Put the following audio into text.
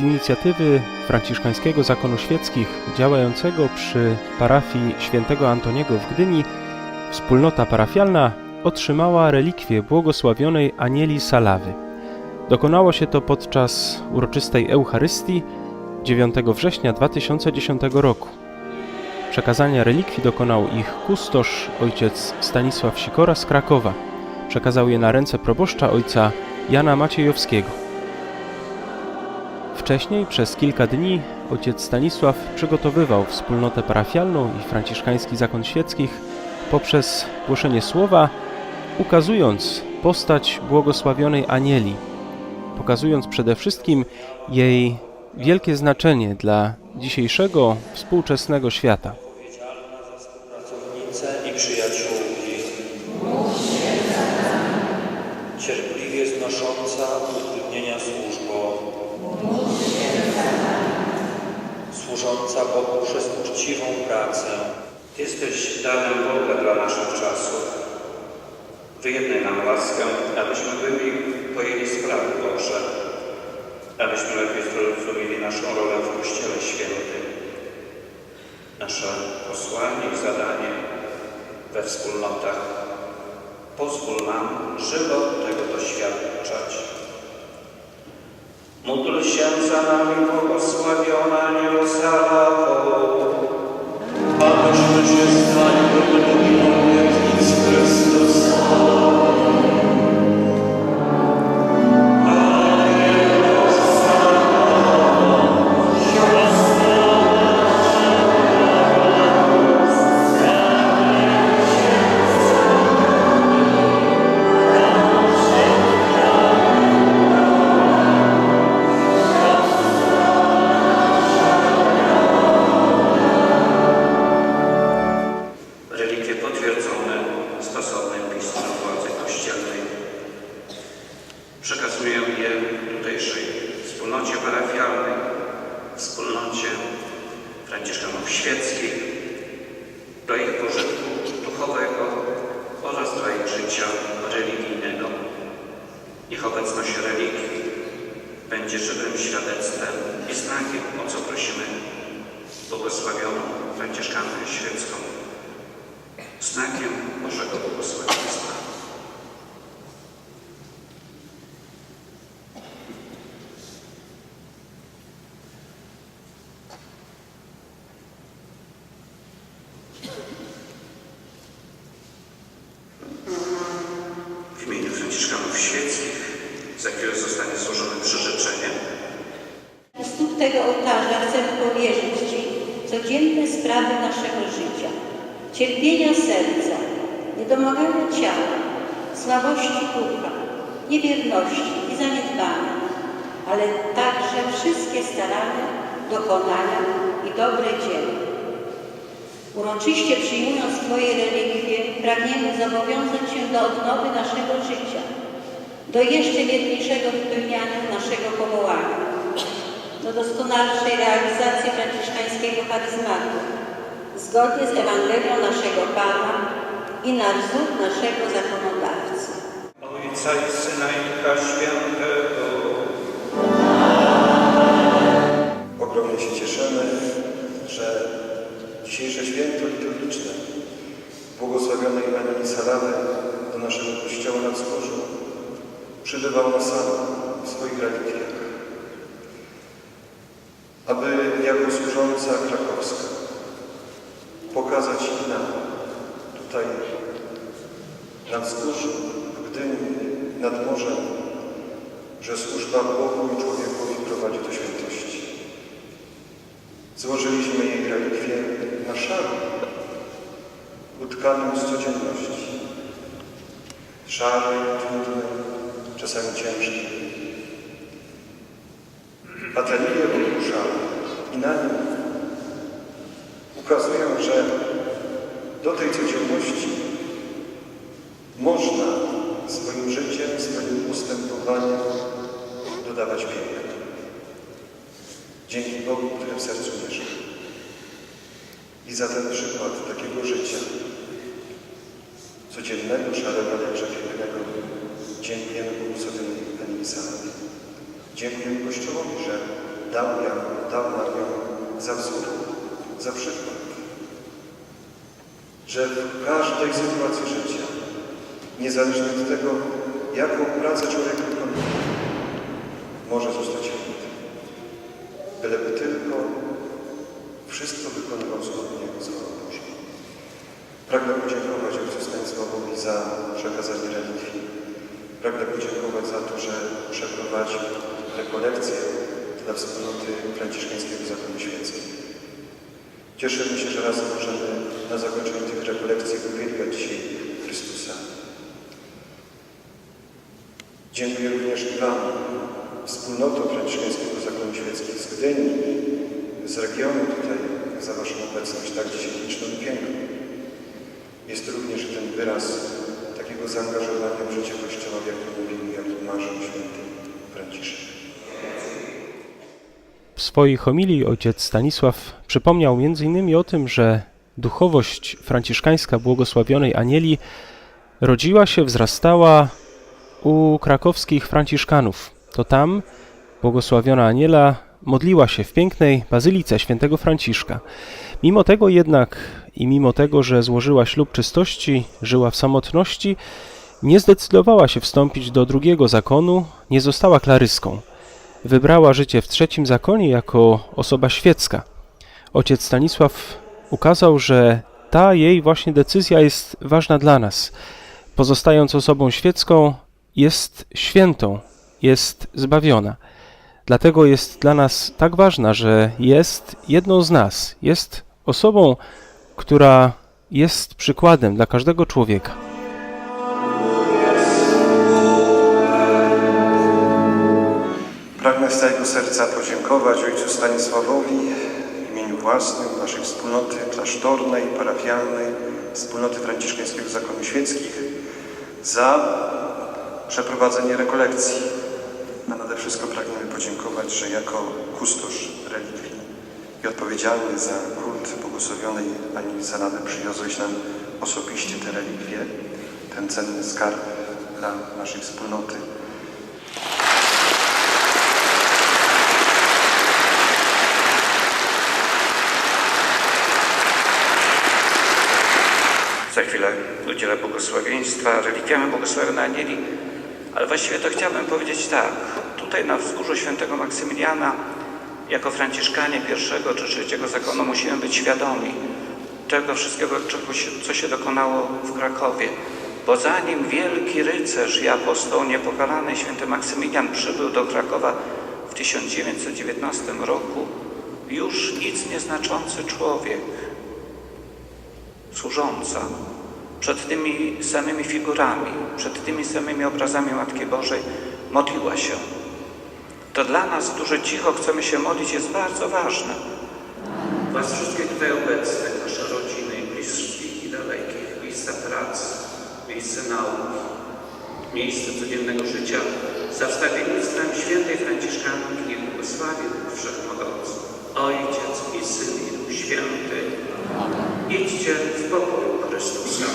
z inicjatywy franciszkańskiego zakonu świeckich działającego przy parafii świętego Antoniego w Gdyni wspólnota parafialna otrzymała relikwię błogosławionej Anieli Salawy. Dokonało się to podczas uroczystej Eucharystii 9 września 2010 roku. Przekazania relikwii dokonał ich kustosz ojciec Stanisław Sikora z Krakowa. Przekazał je na ręce proboszcza ojca Jana Maciejowskiego. Wcześniej przez kilka dni ojciec Stanisław przygotowywał wspólnotę parafialną i franciszkański zakon świeckich poprzez głoszenie słowa, ukazując postać błogosławionej Anieli, pokazując przede wszystkim jej wielkie znaczenie dla dzisiejszego współczesnego świata. Służąca Bogu przez uczciwą pracę. Jesteś darem Boga dla naszych czasów. Wyjednaj nam łaskę, abyśmy byli pojęli sprawy Boże, abyśmy lepiej zrozumieli naszą rolę w Kościele Świętym, nasze posłanie i zadanie we wspólnotach. Pozwól nam żywo tego doświadczać. Módl się za nami błogosławiona Jerozalamo. Abyśmy się stali do ich pożytku duchowego oraz dla ich życia religijnego. Ich obecność relikwii będzie żywym świadectwem i znakiem, o co prosimy błogosławioną franciszkankę świecką znakiem Bożego błogosławieństwa. W Świeckich, za chwilę zostanie złożone przyrzeczenie, U stóp tego ołtarza chcę powierzyć Ci codzienne sprawy naszego życia, cierpienia serca, niedomagania ciała, słabości ducha, niewierności i zaniedbania, ale także wszystkie starania, dokonania i dobre dzieła. Uroczyście przyjmując Twoje relikwie, pragniemy zobowiązać się do odnowy naszego życia, do jeszcze wierniejszego wypełniania naszego powołania, do doskonalszej realizacji franciszkańskiego charyzmatu, zgodnie z Ewangelią naszego Pana i na wzór naszego zakonodawcy. Ojca i Syna i Ducha Świętego, Ogromnie się cieszymy, że dzisiejsze święto liturgiczne błogosławionej Anieli Salawy do naszego Kościoła na wzgórzu przybywał na salę w swoich relikwiach, aby jako służąca krakowska pokazać nam tutaj na wzgórzu, w Gdyni, nad morzem, że służba Bogu i człowiekowi prowadzi do świętości. Złożyliśmy jej relikwie na szaru, utkanym z codzienności. Szary, trudny, czasami ciężki. Wokół szaru i na nim ukazują, że do tej codzienności można swoim życiem, swoim postępowaniem dodawać piękno. Dzięki Bogu, który w sercu mieszka. I za ten przykład takiego życia, codziennego, szarego, jakże pięknego, dziękujemy Bogusławionej Pani Salawie. Dziękujemy Kościołowi, że dał, ją, dał ją za wzór, za przykład. Że w każdej sytuacji życia, niezależnie od tego, jaką pracę człowiek wykonuje, może zostać święty. Byleby tylko wszystko wykonywał zgodnie z wolą Bożą. Pragnę podziękować Ojcu Stanisławowi za przekazanie relikwii. Pragnę podziękować za to, że przeprowadził rekolekcję dla wspólnoty franciszkańskiego zakonu świeckiego. Cieszymy się, że razem możemy na zakończeniu tych rekolekcji uwielbiać dzisiaj Chrystusa. Dziękuję również Wam, wspólnotom franciszkańskiego zakonu świeckiego z Gdyni, z regionu tutaj, za Waszą obecność tak dzisiaj liczną i piękną. Jest również ten wyraz takiego zaangażowania w życie Kościoła, jak to mówił, jak to marzył święty Franciszek. W swojej homilii ojciec Stanisław przypomniał m.in. o tym, że duchowość franciszkańska błogosławionej Anieli rodziła się, wzrastała u krakowskich franciszkanów. To tam błogosławiona Aniela modliła się w pięknej bazylice świętego Franciszka. Mimo tego jednak i mimo tego, że złożyła ślub czystości, żyła w samotności, nie zdecydowała się wstąpić do drugiego zakonu, nie została klaryską wybrała życie w trzecim zakonie jako osoba świecka. Ojciec Stanisław ukazał, że ta jej właśnie decyzja jest ważna dla nas. Pozostając osobą świecką, jest świętą, jest zbawiona. Dlatego jest dla nas tak ważna, że jest jedną z nas, jest osobą, która jest przykładem dla każdego człowieka. Pragnę z całego serca podziękować Ojcu Stanisławowi w imieniu własnym, naszej wspólnoty klasztornej, parafialnej, wspólnoty franciszkańskiego zakonu świeckich za przeprowadzenie rekolekcji. Wszystko pragniemy podziękować, że jako kustosz relikwii i odpowiedzialny za kult błogosławionej Ani Salady przywiozłeś nam osobiście te relikwie, ten cenny skarb dla naszej wspólnoty. Za chwilę udzielę błogosławieństwa relikwiami błogosławionej Anieli, ale właściwie to chciałbym powiedzieć tak. Tutaj na wzgórzu świętego Maksymiliana jako franciszkanie pierwszego czy trzeciego zakonu musimy być świadomi tego wszystkiego, czego co się dokonało w Krakowie. Bo zanim wielki rycerz i apostoł niepokalany święty Maksymilian przybył do Krakowa w 1919 roku, już nic nieznaczący człowiek, służąca przed tymi samymi figurami, przed tymi samymi obrazami Matki Bożej modliła się. To dla nas, którzy cicho chcemy się modlić, jest bardzo ważne. Was wszystkich tutaj obecnych, nasze rodziny, bliskich i dalekich, miejsca pracy, miejsce nauki, miejsce codziennego życia, za wstawiennictwem świętej Franciszkanki błogosławie Wszechmogący, Ojciec i Syn i Duch Święty, Idźcie w pokój Chrystusa.